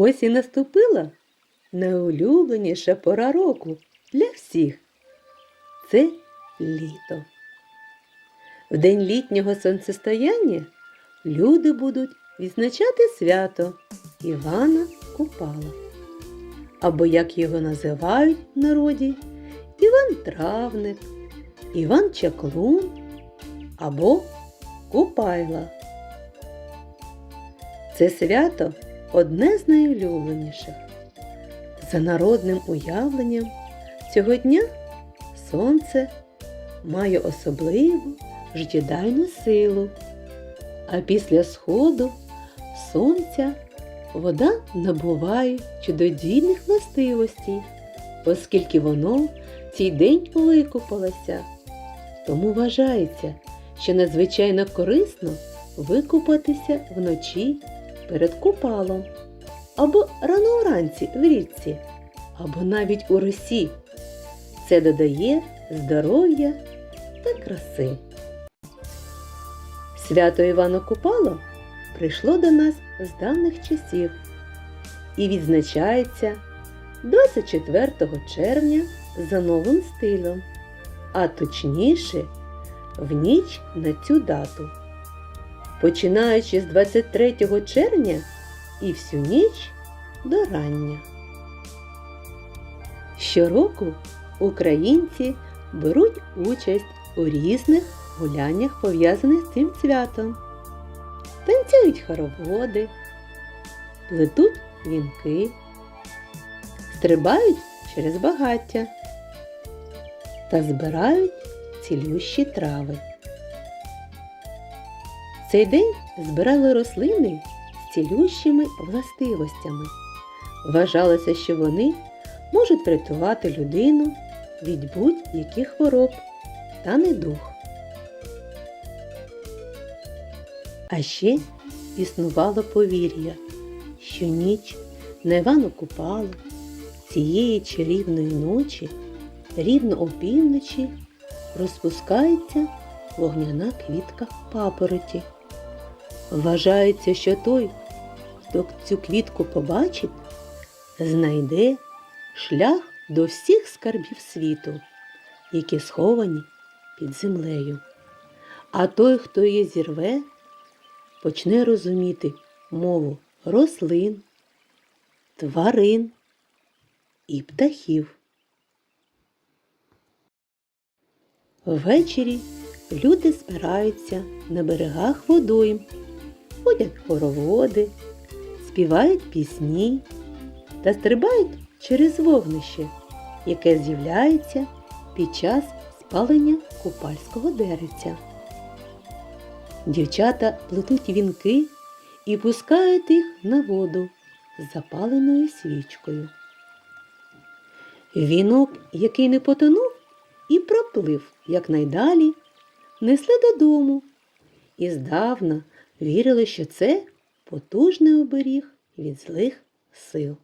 Ось і наступила найулюбленіша пора року для всіх. Це літо. В день літнього сонцестояння люди будуть відзначати свято Івана Купала. Або як його називають в народі Іван Травник, Іван Чаклун або Купайла. Це свято одне з найулюбленіших. За народним уявленням цього дня сонце має особливу життєдайну силу, а після сходу сонця вода набуває чудодійних властивостей, оскільки воно цей день викупалося. Тому вважається, що надзвичайно корисно викупатися вночі перед купалом, або рано вранці в річці, або навіть у росі. Це додає здоров'я та краси. Свято Івана Купала прийшло до нас з давніх часів і відзначається 24 червня за новим стилем, а точніше в ніч на цю дату. Починаючи з 23 червня і всю ніч до рання. Щороку українці беруть участь у різних гуляннях, пов'язаних з цим святом. Танцюють хороводи, плетуть вінки, стрибають через багаття та збирають цілющі трави. Цей день збирали рослини з цілющими властивостями. Вважалося, що вони можуть врятувати людину від будь-яких хвороб та недух. А ще існувало повір'я, що ніч на Івану Купалу цієї чарівної ночі рівно опівночі розпускається вогняна квітка папороті. Вважається, що той, хто цю квітку побачить, знайде шлях до всіх скарбів світу, які сховані під землею. А той, хто її зірве, почне розуміти мову рослин, тварин і птахів. Ввечері люди збираються на берегах водойм, ходять хороводи, співають пісні та стрибають через вогнище, яке з'являється під час спалення купальського деревця. Дівчата плетуть вінки і пускають їх на воду з запаленою свічкою. Вінок, який не потонув і проплив якнайдалі, несли додому і здавна вірили, що це потужний оберіг від злих сил.